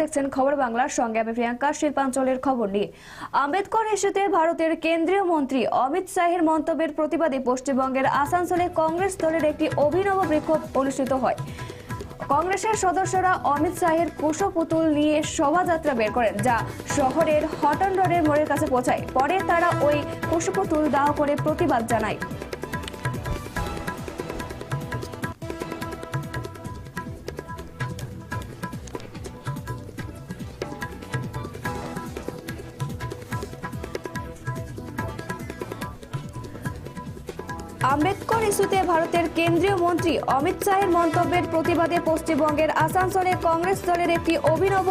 দেখছেন খবর বাংলার সঙ্গে আমি প্রিয়াঙ্কা শিল্পাঞ্চলের খবর নিয়ে। আম্বেদকর ইস্যুতে ভারতের কেন্দ্রীয় মন্ত্রী অমিত শাহের মন্তব্যের প্রতিবাদে পশ্চিমবঙ্গের আসানসোলে কংগ্রেস দলের একটি অভিনব বিক্ষোভ অনুষ্ঠিত হয়। কংগ্রেসের সদস্যরা অমিত শাহের কুশো পুতুল নিয়ে শোভাযাত্রা বের করেন, যা শহরের হটন রোডের মোড়ের কাছে পৌঁছায়। পরে তারা ওই কুশো পুতুল দাহ করে প্রতিবাদ জানায়। ইস্যুতে ভারতের কেন্দ্রীয় মন্ত্রী অমিত শাহের মন্তব্যের প্রতিবাদে পশ্চিমবঙ্গের আসানসোলে কংগ্রেস দলের একটি অভিনব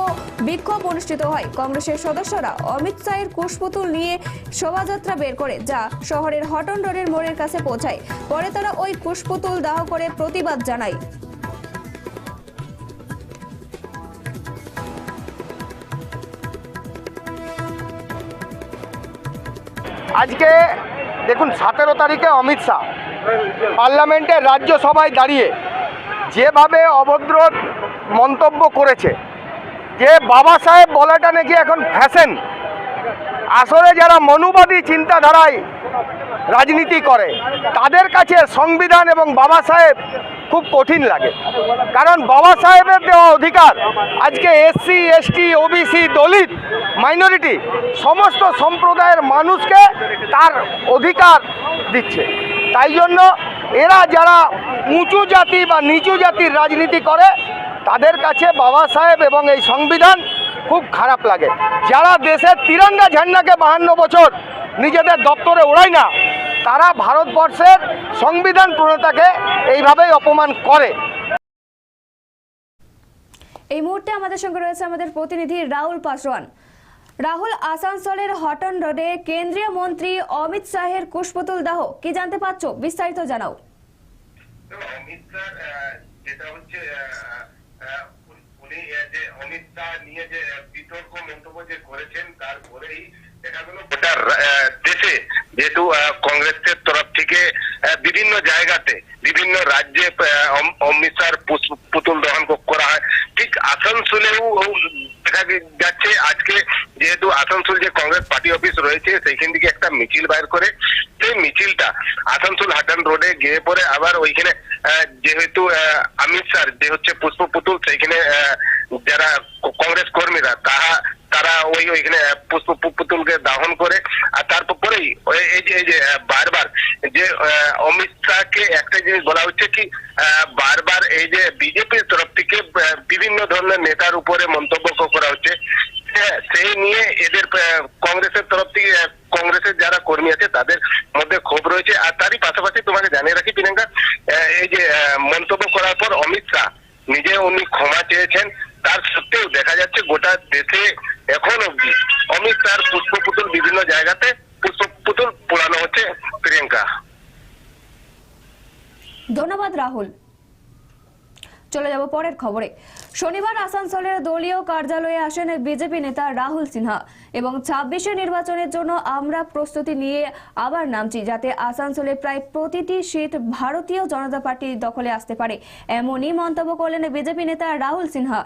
বিক্ষোভ অনুষ্ঠিত হয়। কংগ্রেসের সদস্যরা অমিত শাহের কুশপুতুল নিয়ে শোভাযাত্রা বের করে, যা শহরের হটন রোডের মোড়ের কাছে পৌঁছায়। পরে তারা ওই কুশপুতুল দাহ করে প্রতিবাদ জানায়। আজকে দেখুন, সতেরো তারিখে অমিত শাহ পার্লামেন্টের রাজ্যসভায় দাঁড়িয়ে যেভাবে অভদ্র মন্তব্য করেছে, যে বাবা সাহেব বলাটা নাকি এখন ফ্যাশন আসলে যারা মনুবাদী চিন্তাধারায় রাজনীতি করে, তাদের কাছে সংবিধান এবং বাবা সাহেব খুব কঠিন লাগে। কারণ বাবা সাহেবের দেওয়া অধিকার, আজকে SC ST OBC Dalit minority সমস্ত সম্প্রদায়ের মানুষকে তার অধিকার দিচ্ছে। তাই জন্য এরা যারা উঁচু জাতি বা নিচু জাতির রাজনীতি করে, তাদের কাছে বাবা সাহেব এবং এই সংবিধান খুব খারাপ লাগে। যারা দেশের তিরঙ্গা ঝান্ডাকে বাহান্ন বছর নিজেদের দপ্তরে ওড়ায় না, তারা ভারতবর্ষের সংবিধান প্রণেতাকে এইভাবেই অপমান করে। এই মুহূর্তে আমাদের সঙ্গে রয়েছে আমাদের প্রতিনিধি রাহুল পাসওয়ান রাহুল আসানসোলের হটন রোডে কেন্দ্রীয় মন্ত্রী অমিত শাহের কুশপুতুল দাহ। কি জানতে পারছ? বিস্তারিত জানাও। অমিত যেটা হচ্ছে যে অমিত শাহ নিয়ে যে বিতর্ক করেছেন গেল গোটা দেশে যেহেতু কংগ্রেসের তরফ থেকে বিভিন্ন জায়গাতে, বিভিন্ন রাজ্যে অমিত শাহর পুতুল দহন করা হয় ঠিক আসানসোলেও দেখা যাচ্ছে আজকে যেহেতু আসানসোল যে কংগ্রেস পার্টি অফিস রয়েছে সেইখান থেকে একটা মিছিল বাইর করে সেই মিছিলটা আসানসোল হাটান রোডে গিয়ে পরে আবার ওইখানে যেহেতু অমিত শাহ যে হচ্ছে পুষ্প পুতুল, সেইখানে যারা কংগ্রেস কর্মীরা তারা তারা ওই ওইখানে পুষ্প পুতুলকে দাহন করে, আর তারপরেই এই যে এই যে বারবার যে অমিত শাহকে একটা জিনিস বলা হচ্ছে কি বারবার এই যে বিজেপির তরফ থেকে আহ, বিভিন্ন ধরনের নেতার উপরে মন্তব্য করা হচ্ছে। হ্যাঁ, সেই নিয়ে এদের কংগ্রেসের তরফ থেকে কংগ্রেসের যারা কর্মী আছে তাদের মধ্যে ক্ষোভ রয়েছে। আর তারই পাশাপাশি তোমাকে জানিয়ে রাখি প্রিয়াঙ্কা এই যে মন্তব্য করার পর অমিত শাহ নিজে উনি ক্ষমা চেয়েছেন। তার সত্ত্বেও দেখা যাচ্ছে গোটা দেশে এখন অব্দি অমিত শাহর পুষ্প পুতুল বিভিন্ন জায়গাতে পুষ্প পুতুল পোড়ানো হচ্ছে প্রিয়াঙ্কা। ধন্যবাদ রাহুল। চলে যাব পরের খবরে। শনিবার আসানসোলের দলীয় কার্যালয়ে আসেন বিজেপি নেতা রাহুল সিনহা এবং ছাব্বিশে নির্বাচনের জন্য আমরা প্রস্তুতি নিয়ে আবার নামছি, যাতে আসানসোলে প্রায় প্রতিটি সিট ভারতীয় জনতা পার্টির দখলে আসতে পারে। এমনই মন্তব্য করলেন বিজেপি নেতা রাহুল সিনহা।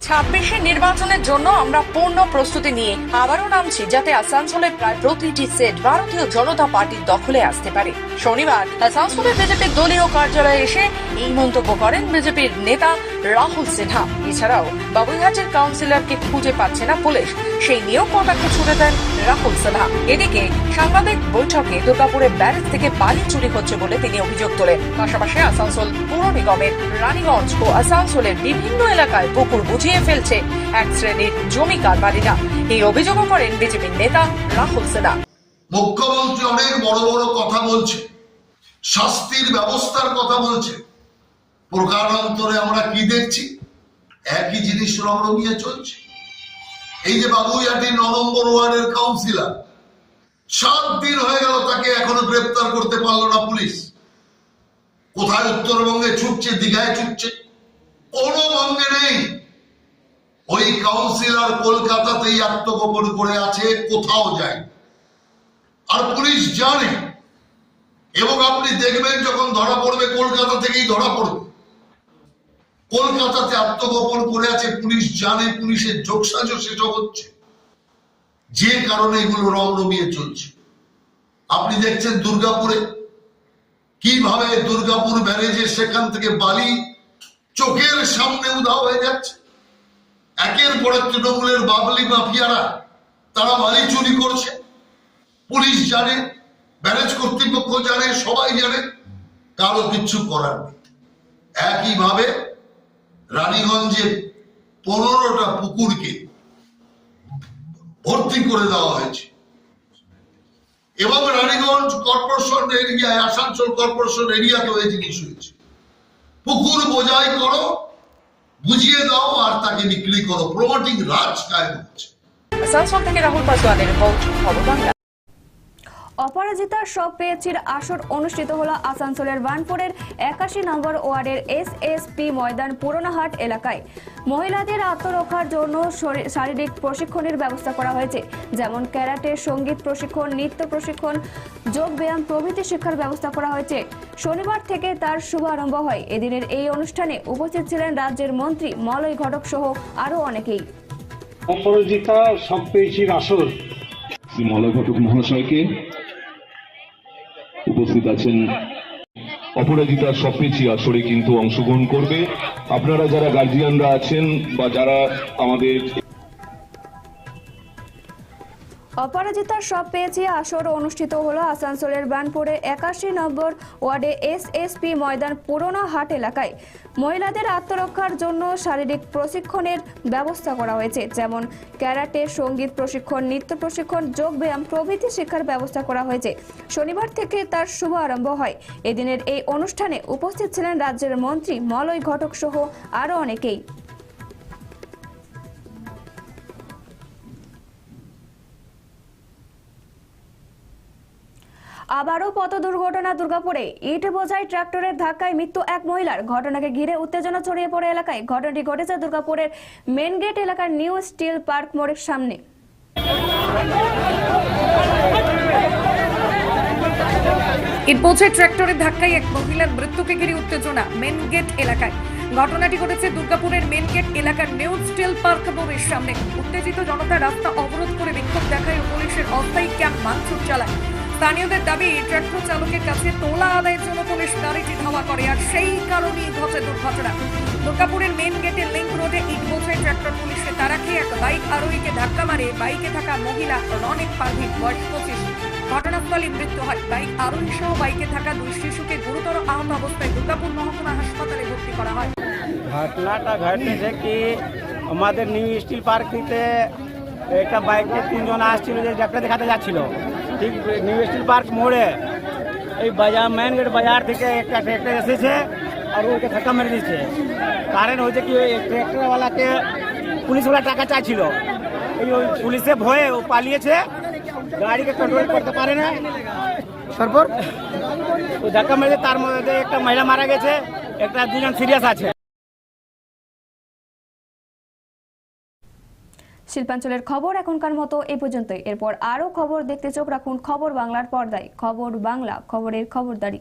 ছাব্বিশে নির্বাচনের জন্য আমরা পূর্ণ প্রস্তুতি নিয়ে আবারও নামছি, যাতে আসানসোলের প্রায় প্রতিটি সেট ভারতীয় জনতা পার্টির দখলে আসতে পারে। শনিবার আসানসোলের বিজেপির দলীয় কার্যালয়ে এসে এই মন্তব্য করেন বিজেপির নেতা রাহুল সিনহা। এছাড়াও বাবুইহাটের কাউন্সিলরকে খুঁজে পাচ্ছে না পুলিশ। সেই নিয়েও কটাক্ষ ছুড়ে দেন রাহুল সিনহা। এদিকে সাংবাদিক বৈঠকে দুর্গাপুরে ব্যারেজ থেকে বালি চুরি হচ্ছে বলে তিনি অভিযোগ তোলেন। পাশাপাশি আসানসোল পৌর নিগমের রানীগঞ্জ ও আসানসোলের বিভিন্ন এলাকায় পুকুর বুঝিয়ে ফেলছে এক শ্রেণির জমি কারবারিরা। এই অভিযোগও করেন বিজেপির নেতা রাহুল সিনহা। মুখ্যমন্ত্রী অনেক বড় বড় কথা বলছে। শাস্তির ব্যবস্থার কথা বলছে। প্রকারান্তরে আমরা কি দেখছি? একই জিনিস রমরমিয়ে চলছে। এই যে বাবুইহাটির ন নম্বর ওয়ার্ডের কাউন্সিলর, সাত দিন হয়ে গেল তাকে এখনও গ্রেপ্তার করতে পারল না পুলিশ। কোথায় উত্তরবঙ্গে ছুটছে, দীঘায় ছুটছে, কোনো নেই। ওই কাউন্সিলর কলকাতাতেই আত্মগোপন করে আছে, কোথাও যায়। আর পুলিশ জানে, এবং আপনি দেখবেন যখন ধরা পড়বে, কলকাতা থেকেই ধরা পড়বে। কলকাতাতে আত্মগোপন করে আছে, পুলিশ জানে, পুলিশের যোগসাজও সেসব হচ্ছে যে কারণে এগুলো রমরমিয়ে চলছে। আপনি দেখছেন দুর্গাপুরে, কীভাবে দুর্গাপুর ব্যারেজে সেখান থেকে বালি চোখের সামনে উধাও হয়ে যাচ্ছে। একের পর তৃণমূলের বাবলি মাফিয়ারা, তারা বালি চুরি করছে। পুলিশ জানে, ব্যারেজ কর্তৃপক্ষ জানে, সবাই জানে, কারও কিচ্ছু করার নেই। একইভাবে রানীগঞ্জে পনেরোটা পুকুরকে ভর্তি করে দেওয়া হয়েছে। এবং রানীগঞ্জ কর্পোরেশন এরিয়ায়, আসানসোল কর্পোরেশন এরিয়াতেও এই জিনিস হয়েছে। পুকুর বোঝাই করো, বুঝিয়ে দাও, আর তাকে বিক্রি করো। প্রমোটিং রাজ কায়েম হচ্ছে। আসানসোল থেকে রাহুল পাসওয়ানের রিপোর্ট, খবর অপরাজিতার সব পেয়েছির আসর অনুষ্ঠিত হলো আসানসোলের বানপুরের একাশি নম্বর ওয়ার্ডের এস এস পি ময়দান পুরোনোহাট এলাকায়। মহিলাদের আত্মরক্ষার জন্য শরী- শারীরিক প্রশিক্ষণের ব্যবস্থা করা হয়েছে যেমন ক্যারাটে সংগীত প্রশিক্ষণ নৃত্য প্রশিক্ষণ যোগ ব্যায়াম প্রভৃতি শিক্ষার ব্যবস্থা করা হয়েছে। শনিবার থেকে তার শুভারম্ভ হয়। এদিনের এই অনুষ্ঠানে উপস্থিত ছিলেন রাজ্যের মন্ত্রী মলয় ঘটক সহ আরও অনেকেই। অপরাজিতা সব পেয়েছির আসর। শ্রী মলয় ঘটক মহাশয়কে উপস্থিত আছেন। অপরাজিতা সবপেছি আসরে কিন্তু অংশগ্রহণ করবে। আপনারা যারা গার্জিয়ানরা আছেন বা যারা আমাদের অপরাজিতার সব পেয়েছে। আসর অনুষ্ঠিত হলো আসানসোলের বানপুরে একাশি নম্বর ওয়ার্ডে এস এস পি ময়দান পুরনো হাট এলাকায়। মহিলাদের আত্মরক্ষার জন্য শারীরিক প্রশিক্ষণের ব্যবস্থা করা হয়েছে, যেমন ক্যারাটে, সংগীত প্রশিক্ষণ, নৃত্য প্রশিক্ষণ যোগ ব্যায়াম প্রভৃতি শিক্ষার ব্যবস্থা করা হয়েছে। শনিবার থেকে তার শুভ আরম্ভ হয়। এদিনের এই অনুষ্ঠানে উপস্থিত ছিলেন রাজ্যের মন্ত্রী, মলয় ঘটক সহ আরও অনেকেই। আবারও পথ দুর্ঘটনা দুর্গাপুরে ইট বোঝাই ট্রাক্টরের ধাক্কায় মৃত্যু এক মহিলার। ঘটনাকে ঘিরে উত্তেজনা ছড়িয়ে পড়ে এলাকায়। ঘটনাটি ঘটেছে দুর্গাপুরের মেন গেট এলাকার নিউ স্টিল পার্ক মোড়ের সামনে। ইটবোঝে ট্র্যাক্টরের ধাক্কায় এক মহিলার মৃত্যুকে ঘিরে উত্তেজনা মেন গেট এলাকায়। ঘটনাটি ঘটেছে দুর্গাপুরের মেন গেট এলাকার নিউ স্টিল পার্ক মোড়ের সামনে। উত্তেজিত জনতা রাস্তা অবরোধ করে বিক্ষোভ দেখায় পুলিশের অস্থায়ী ক্যাম্প ভাঙচুর চালায়। স্থানীয়দের দাবি ট্রাক্টর চালকের কাছে তোলা আদায়ের জন্য পুলিশ গাড়িটি ধাওয়া করে, আর সেই কারণেই ঘটে দুর্ঘটনা। দুর্গাপুরের মেন গেটের লিঙ্ক রোডে ইট বোঝাই ট্রাক্টর পুলিশে তারা খেয়ে এক বাইক আরোহীকে ধাক্কা মারে। বাইকে থাকা মহিলা রনিক পারভিন বয়স পঁচিশ। ঘটনাস্থলে মৃত্যু হয়। বাইক আরোহী সহ বাইকে থাকা দুই শিশুকে গুরুতর আহত অবস্থায় দুর্গাপুর মহকুমা হাসপাতালে ভর্তি করা হয়। ঘটনাটা ঘটেছে কি, আমাদের নিউ স্টিল পার্কটিতে একটা বাইকে তিনজন আসছিল যে ডাক্তার দেখাতে যাচ্ছিল। ঠিক নিউ স্টিল পার্ক মোড়ে। এই বাজার মেন গেট বাজার থেকে একটা ট্র্যাক্টর এসেছে আর ওকে ধাক্কা মেরে দিচ্ছে কারণ হয়েছে কি ওই ট্র্যাক্টরওয়ালাকে পুলিশওয়ালা টাকা চাইছিল। এই ওই পুলিশে ভয়ে ও পালিয়েছে। গাড়িকে কন্ট্রোল করতে পারে না। তারপর? ধাক্কা মেরেছে তার মধ্যে একটা মহিলা মারা গেছে। একটা দুজন সিরিয়াস আছে। শিল্পাঞ্চলের খবর এখনকার মতো এ পর্যন্তই। এরপর আরও খবর দেখতে চোখ রাখুন খবর বাংলার পর্দায়। খবর বাংলা, খবরের খবরদারি।